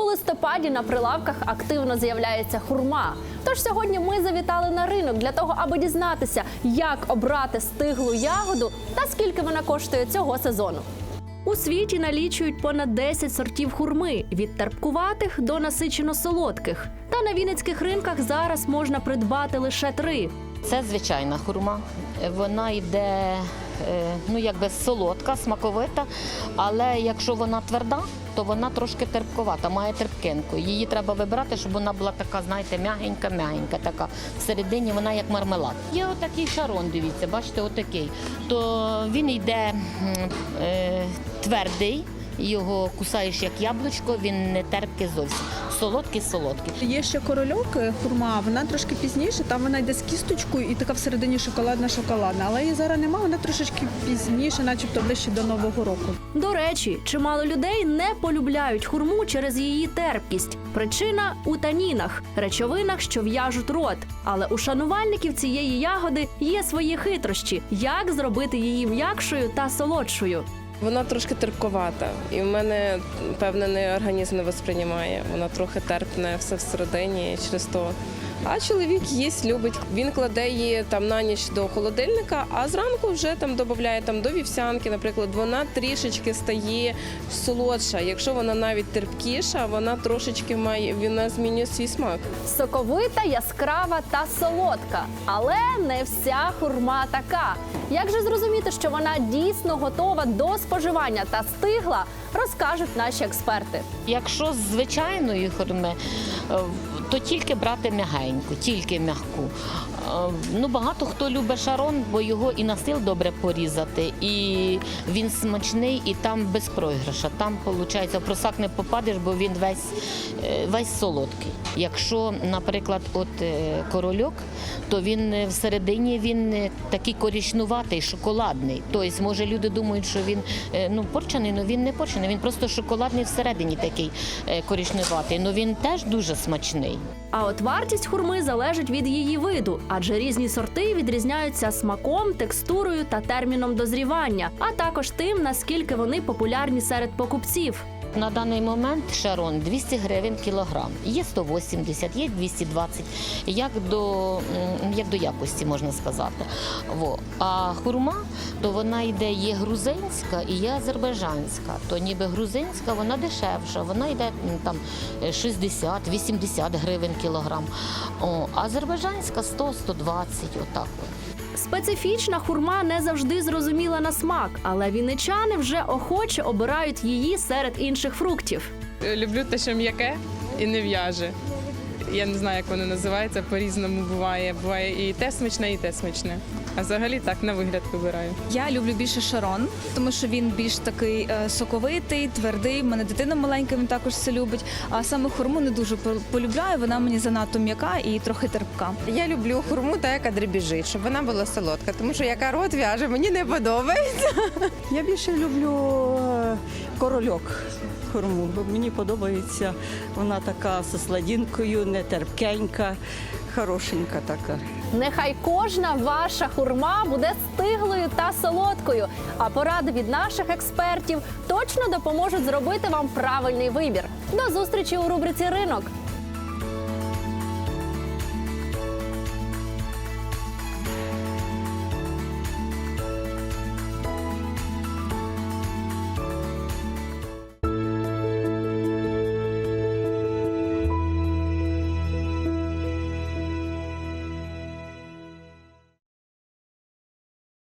листопаді на прилавках активно з'являється хурма. Тож сьогодні ми завітали на ринок для того, аби дізнатися, як обрати стиглу ягоду та скільки вона коштує цього сезону. У світі налічують понад 10 сортів хурми від терпкуватих до насичено солодких. Та на вінницьких ринках зараз можна придбати лише три. Це звичайна хурма. Вона йде е, ну, якби солодка, смаковита, але якщо вона тверда, то вона трошки терпковата, має терпкинку. Її треба вибирати, щоб вона була така, знаєте, м'ягенька, м'ягенька така. Всередині вона як мармелад. Є отакий шарон, дивіться, бачите, отакий. То він йде е, твердий. Його кусаєш як яблучко, він не терпкий зовсім. Солодкий, солодкий. Є ще корольок, е, хурма, вона трошки пізніше, там вона йде з кісточкою і така всередині шоколадна шоколадна. Але її зараз немає, вона трошечки пізніше, начебто ближче до Нового року. До речі, чимало людей не полюбляють хурму через її терпкість. Причина у танінах, речовинах, що в'яжуть рот. Але у шанувальників цієї ягоди є свої хитрощі, як зробити її м'якшою та солодшою. Вона трошки терпковата, і в мене певний організм не восприймає. Вона трохи терпне все всередині і через то. А чоловік їсть, любить. Він кладе її там на ніч до холодильника, а зранку вже там додає там до вівсянки, наприклад, вона трішечки стає солодша. Якщо вона навіть терпкіша, вона трошечки має вона змінює свій смак. Соковита, яскрава та солодка. Але не вся хурма така. Як же зрозуміти, що вона дійсно готова до споживання та стигла, розкажуть наші експерти. Якщо з звичайної хурми, е, то тільки брати м'ягеньку, тільки м'яку. Е, Ну, багато хто любить шарон, бо його і на сил добре порізати, і він смачний, і там без програша. Там, виходить, в просак не попадеш, бо він весь, е, весь солодкий. Якщо, наприклад, от е, корольок, то він всередині він такий корічнуватий, шоколадний. Тобто, може, люди думають, що він ну, порчений, але він не порчений, він просто шоколадний всередині такий корічнуватий. Ну він теж дуже смачний. А от вартість хурми залежить від її виду, адже різні сорти відрізняються смаком, текстурою та терміном дозрівання, а також тим, наскільки вони популярні серед покупців. На даний момент шарон 200 гривень кілограм. Є 180, є 220, як до, як до якості можна сказати. Во. А хурма, то вона йде є грузинська і є азербайджанська. То ніби грузинська, вона дешевша, вона йде там 60-80 гривень кілограм. О, азербайджанська 100-120, отак. Специфічна хурма не завжди зрозуміла на смак, але вінничани вже охоче обирають її серед інших фруктів. Люблю те, що м'яке і не в'яже. Я не знаю, як воно називається, по-різному буває. Буває і те смачне, і те смачне. А взагалі так на вигляд вибираю. Я люблю більше шарон, тому що він більш такий е, соковитий, твердий. У мене дитина маленька, він також це любить. А саме хурму не дуже по- полюбляю. Вона мені занадто м'яка і трохи терпка. Я люблю хурму, та яка дребіжить, щоб вона була солодка, тому що яка рот в'яже, мені не подобається. Я більше люблю е, корольок бо мені подобається вона така зі сладінкою, не хорошенька така. Нехай кожна ваша хурма буде стиглою та солодкою. А поради від наших експертів точно допоможуть зробити вам правильний вибір. До зустрічі у рубриці Ринок.